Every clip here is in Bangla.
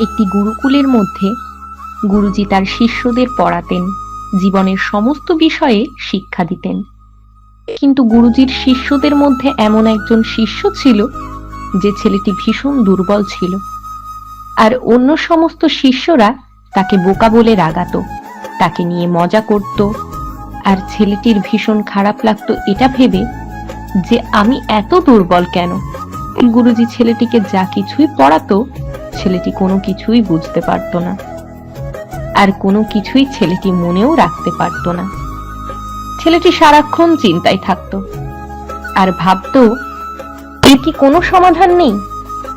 একটি গুরুকুলের মধ্যে গুরুজি তার শিষ্যদের পড়াতেন, জীবনের সমস্ত বিষয়ে শিক্ষা দিতেন। কিন্তু গুরুজির শিষ্যদের মধ্যে এমন একজন শিষ্য ছিল যে ছেলেটি ভীষণ দুর্বল ছিল। আর অন্য সমস্ত শিষ্যরা তাকে বোকা বলে রাগাতো, তাকে নিয়ে মজা করত। আর ছেলেটির ভীষণ খারাপ লাগতো এটা ভেবে যে, আমি এত দুর্বল কেন? গুরুজি ছেলেটিকে যা কিছুই পড়াতো ছেলেটি কোনো কিছুই বুঝতে পারতো না। আর কোনো কিছুই ছেলেটি মনেও রাখতে পারতো না। ছেলেটি সারাক্ষণ চিন্তায় থাকতো। আর ভাবতো, এর কি কোনো সমাধান নেই?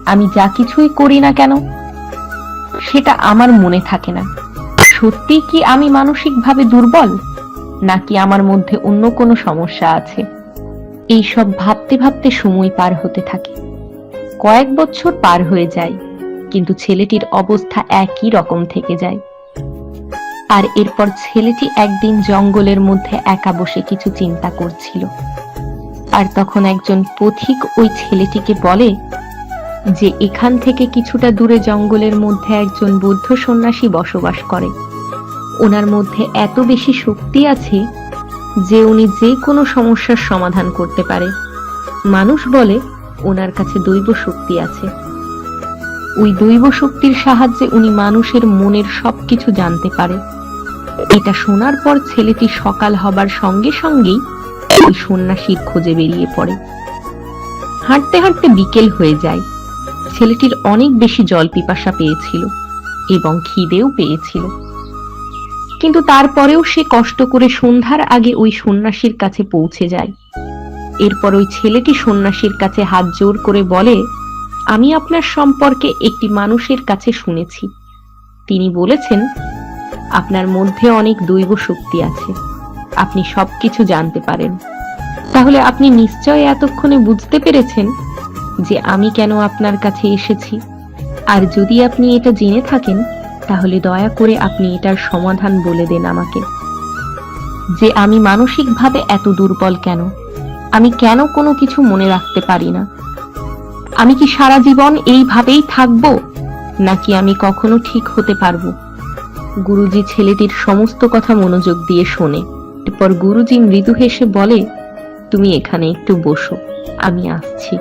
আমি যা কিছুই করি না কেন? সেটা আমার মনে থাকে না। সত্যি কি আমি মানসিকভাবে দুর্বল? নাকি আমার মধ্যে অন্য কোনো সমস্যা আছে? এইসব ভাবতে ভাবতে সময় পার হতে থাকে। কয়েক বছর পার হয়ে যায়। কিন্তু ছেলেটির অবস্থা একই রকম থেকে যায়। আর এরপর ছেলেটি একদিন জঙ্গলের মধ্যে একা বসে কিছু চিন্তা করছিল। আর তখন একজন পথিক ওই ছেলেটিকে বলে যে, এখান থেকে কিছুটা দূরে জঙ্গলের মধ্যে একজন বৌদ্ধ সন্ন্যাসী বসবাস করে। ওনার মধ্যে এত বেশি শক্তি আছে যে, উনি যে কোনো সমস্যার সমাধান করতে পারে। মানুষ বলে, ওনার কাছে দৈব শক্তি আছে। ওই দৈব শক্তির সাহায্যে উনি মানুষের মনের সবকিছু জানতে পারে। এটা শোনার পর ছেলেটি সকাল হবার সঙ্গে সঙ্গেই ওই সন্ন্যাসীর খোঁজে বেরিয়ে পড়ে। হাঁটতে হাঁটতে বিকেল হয়ে যায়। ছেলেটির অনেক বেশি জল পিপাসা পেয়েছিল এবং খিদেও পেয়েছিল। কিন্তু তারপরেও সে কষ্ট করে সন্ধ্যার আগে ওই সন্ন্যাসীর কাছে পৌঁছে যায়। এরপর ওই ছেলেটি সন্ন্যাসীর কাছে হাত জোর করে বলে আমি আপনার সম্পর্কে একটি মানুষের কাছে শুনেছি। তিনি বলেছেন, আপনার মধ্যে অনেক দৈব শক্তি আছে। আপনি সবকিছু জানতে পারেন। তাহলে আপনি নিশ্চয় এতক্ষণে বুঝতে পেরেছেন যে আমি কেন আপনার কাছে এসেছি। আর যদি আপনি এটা জেনে থাকেন, তাহলে দয়া করে আপনি এটার সমাধান বলে দেন আমাকে। যে আমি মানসিকভাবে এত দুর্বল কেন? আমি কেন কোনো কিছু মনে রাখতে পারি না? আমি কি সারা জীবন এইভাবেই থাকব? নাকি আমি কখনো ঠিক হতে পারব? গুরুজি ছেলেটির সমস্ত কথা মনোযোগ দিয়ে শোনে। এরপর গুরুজি মৃদু হেসে বলে, তুমি এখানে একটু বসো, আমি আসছি।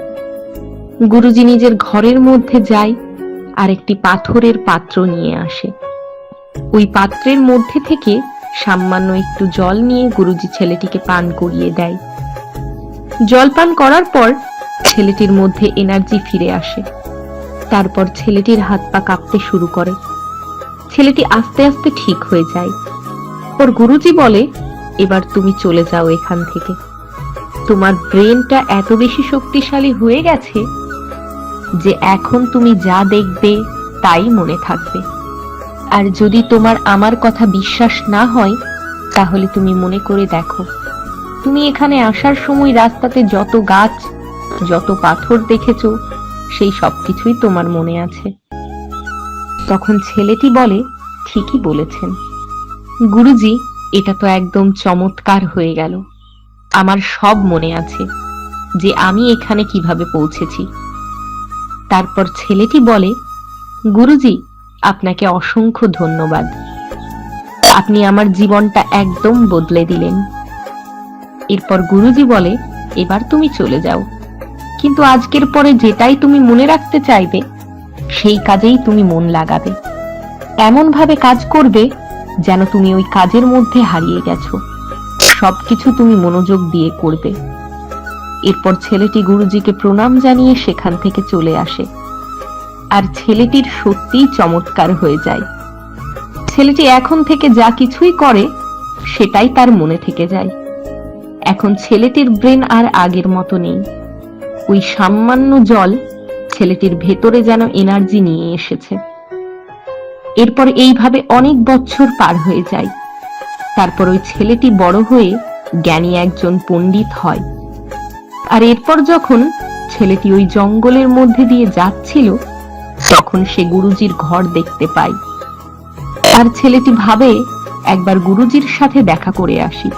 গুরুজি নিজের ঘরের মধ্যে যায়, আর একটি পাথরের পাত্র নিয়ে আসে। ওই পাত্রের মধ্যে থেকে সামান্য একটু জল নিয়ে গুরুজি ছেলেটিকে পান করিয়ে দেয়। জল পান করার পর ছেলেটির মধ্যে এনার্জি ফিরে আসে। তারপর ছেলেটির হাত পা কাঁপতে শুরু করে। ছেলেটি আস্তে আস্তে ঠিক হয়ে যায়। ওর গুরুজি বলে, এবার তুমি চলে যাও এখান থেকে। তোমার ব্রেনটা এত বেশি শক্তিশালী হয়ে গেছে যে এখন তুমি যা দেখবে তাই মনে থাকবে। আর যদি তোমার আমার কথা বিশ্বাস না হয়, তাহলে তুমি মনে করে দেখো। তুমি এখানে আসার সময় রাস্তাতে যত গাছ যত পাথর দেখেছ, সেই সবকিছুই তোমার মনে আছে। তখন ছেলেটি বলে, ঠিকই বলেছেন। গুরুজি, এটা তো একদম চমৎকার হয়ে গেল। আমার সব মনে আছে যে আমি এখানে কীভাবে পৌঁছেছি। তারপর ছেলেটি বলে, গুরুজি, আপনাকে অসংখ্য ধন্যবাদ। আপনি আমার জীবনটা একদম বদলে দিলেন। এরপর গুরুজি বলে, এবার তুমি চলে যাও। কিন্তু আজকের পরে যেটাই তুমি মনে রাখতে চাইবে, সেই কাজেই তুমি মন লাগাবে। এমন ভাবে কাজ করবে যেন তুমি ওই কাজের মধ্যে হারিয়ে গেছো। সবকিছু তুমি মনোযোগ দিয়ে করবে। এরপর ছেলেটি গুরুজিকে প্রণাম জানিয়ে সেখান থেকে চলে আসে। আর ছেলেটির সত্যিই চমৎকার হয়ে যায়। ছেলেটি এখন থেকে যা কিছুই করে, সেটাই তার মনে থেকে যায়। এখন ছেলেটির ব্রেন আর আগের মতো নেই। ওই সামান্য জল ছেলেটির ভেতরে যেন এনার্জি নিয়ে এসেছে। এরপর এইভাবে অনেক বছর পার হয়ে যায়। তারপর ওই ছেলেটি বড় হয়ে জ্ঞানী একজন পণ্ডিত হয়। আর এরপর যখন ছেলেটি ওই জঙ্গলের মধ্যে দিয়ে যাচ্ছিল, তখন সে গুরুজির ঘর দেখতে পায়। আর ছেলেটি ভাবে, একবার গুরুজির সাথে দেখা করে আসি।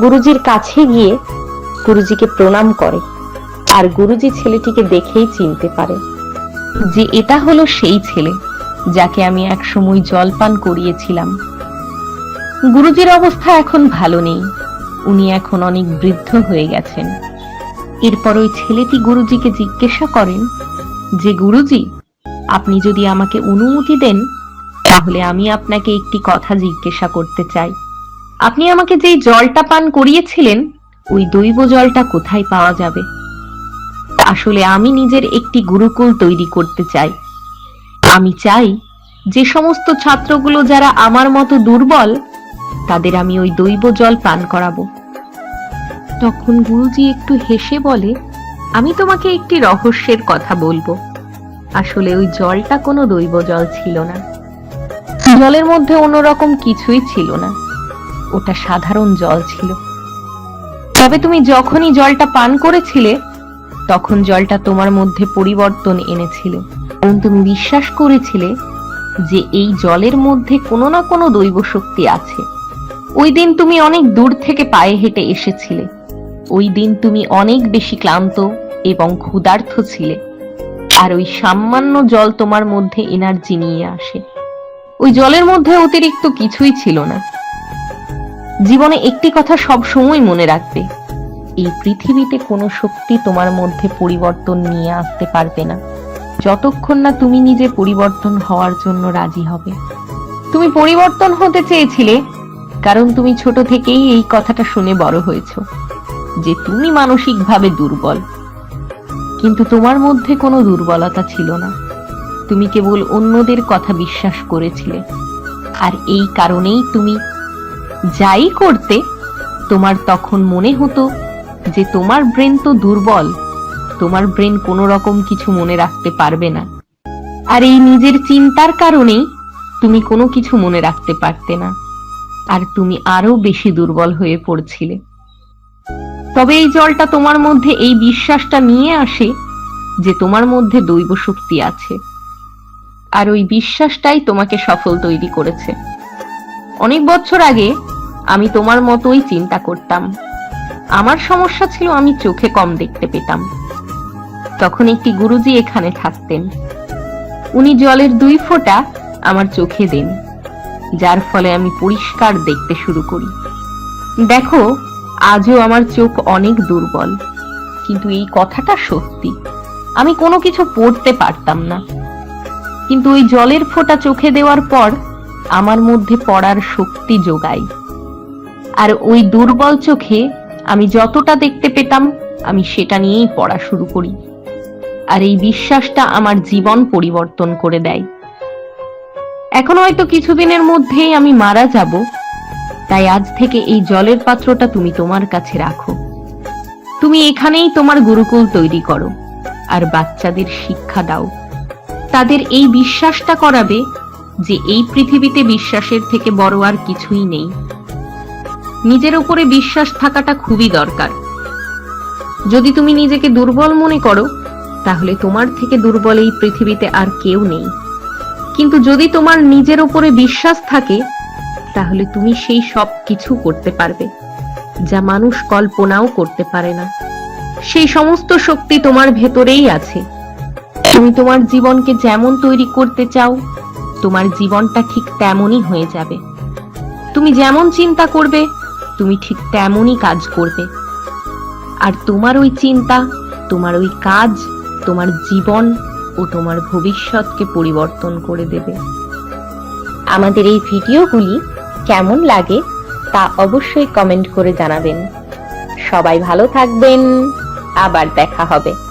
গুরুজির কাছে গিয়ে গুরুজিকে প্রণাম করে। আর গুরুজি ছেলেটিকে দেখেই চিনতে পারে যে এটা হলো সেই ছেলে যাকে আমি একসময় জলপান করিয়েছিলাম। গুরুজির অবস্থা এখন ভালো নেই। উনি এখন অনেক বৃদ্ধ হয়ে গেছেন। এরপর ওই ছেলেটি গুরুজিকে জিজ্ঞাসা করেন যে, গুরুজি, আপনি যদি আমাকে অনুমতি দেন, তাহলে আমি আপনাকে একটি কথা জিজ্ঞাসা করতে চাই। আপনি আমাকে যেই জলটা পান করিয়েছিলেন, ওই দৈব জলটা কোথায় পাওয়া যাবে? আসলে আমি নিজের একটি গুরুকুল তৈরি করতে চাই। আমি চাই যে সমস্ত ছাত্রগুলো যারা আমার মতো দুর্বল, তাদের আমি ওই দৈব জল পান করাবো। তখন গুরুজি একটু হেসে বলে, আমি তোমাকে একটি রহস্যের কথা বলব। আসলে ওই জলটা কোনো দৈব জল ছিল না। জলের মধ্যে অন্যরকম কিছুই ছিল না। ওটা সাধারণ জল ছিল। তবে তুমি যখনই জলটা পান করেছিলে তখন জলটা তোমার মধ্যে পরিবর্তন এনেছিল। কারণ তুমি বিশ্বাস করেছিলে যে এই জলের মধ্যে কোনো না কোনো দৈব শক্তি আছে। ওই দিন তুমি অনেক দূর থেকে পায়ে হেঁটে এসেছিলে। ওই দিন তুমি অনেক বেশি ক্লান্ত এবং ক্ষুধার্থ ছিলে। আর ওই সামান্য জল তোমার মধ্যে এনার্জি নিয়ে আসে। ওই জলের মধ্যে অতিরিক্ত কিছুই ছিল না। জীবনে একটি কথা সব সময় মনে রাখবে এই পৃথিবীতে কোনো শক্তি তোমার মধ্যে পরিবর্তন নিয়ে আসতে পারবে না। যতক্ষণ না তুমি নিজে পরিবর্তন হওয়ার জন্য রাজি হবে। তুমি পরিবর্তন হতে চেয়েছিলে, কারণ তুমি ছোট থেকেই এই কথাটা শুনে বড় হয়েছো, যে তুমি মানসিকভাবে দুর্বল। কিন্তু তোমার মধ্যে কোনো দুর্বলতা ছিল না। তুমি কেবল অন্যদের কথা বিশ্বাস করেছিলে। আর এই কারণেই তুমি যাই করতে তোমার তখন মনে হতো যে তোমার ব্রেন তো দুর্বল, তোমার ব্রেন কোনো রকম কিছু মনে রাখতে পারবে না। আর এই নিজের চিন্তার কারণেই তুমি কোনো কিছু মনে রাখতে পারতে না, আর তুমি আরও বেশি দুর্বল হয়ে পড়ছিলে। তবে এই জলটা তোমার মধ্যে এই বিশ্বাসটা নিয়ে আসে যে তোমার মধ্যে দৈব শক্তি আছে, আর ওই বিশ্বাসটাই তোমাকে সফল তৈরি করেছে। অনেক বছর আগে আমি তোমার মতোই চিন্তা করতাম। আমার সমস্যা ছিল আমি চোখে কম দেখতে পেতাম। তখন একটি গুরুজি এখানে থাকতেন। উনি জলের দুই ফোঁটা আমার চোখে দেন, যার ফলে আমি পরিষ্কার দেখতে শুরু করি। দেখো, আজও আমার চোখ অনেক দুর্বল, কিন্তু এই কথাটা সত্যি। আমি কোনো কিছু পড়তে পারতাম না। কিন্তু ওই জলের ফোঁটা চোখে দেওয়ার পর আমার মধ্যে পড়ার শক্তি যোগায়। আর ওই দুর্বল চোখে আমি যতটা দেখতে পেতাম, আমি সেটা নিয়েই পড়া শুরু করি। আর এই বিশ্বাসটা আমার জীবন পরিবর্তন করে দেয়। এখন হয়তো কিছুদিনের মধ্যেই আমি মারা যাব, তাই আজ থেকে এই জলের পাত্রটা তুমি তোমার কাছে রাখো। তুমি এখানেই তোমার গুরুকুল তৈরি করো, আর বাচ্চাদের শিক্ষা দাও। তাদের এই বিশ্বাসটা করাবে যে এই পৃথিবীতে বিশ্বাসের থেকে বড় আর কিছুই নেই। নিজের উপরে বিশ্বাস থাকাটা খুবই দরকার। যদি তুমি নিজেকে দুর্বল মনে করো, তাহলে তোমার থেকে দুর্বল এই পৃথিবীতে আর কেউ নেই। কিন্তু যদি তোমার নিজের উপরে বিশ্বাস থাকে, তাহলে তুমি সেই সব কিছু করতে পারবে, যা মানুষ কল্পনাও করতে পারে না। সেই সমস্ত শক্তি তোমার ভেতরেই আছে। তুমি তোমার জীবনকে যেমন তৈরি করতে চাও, তোমার জীবনটা ঠিক তেমনই হয়ে যাবে। তুমি যেমন চিন্তা করবে তুমি ঠিক তেমনই কাজ করবে। আর তোমার ওই চিন্তা, তোমার ওই কাজ, তোমার জীবন ও তোমার ভবিষ্যৎকে পরিবর্তন করে দেবে। আমাদের এই ভিডিওগুলি কেমন লাগে তা অবশ্যই কমেন্ট করে জানাবেন। সবাই ভালো থাকবেন। আবার দেখা হবে।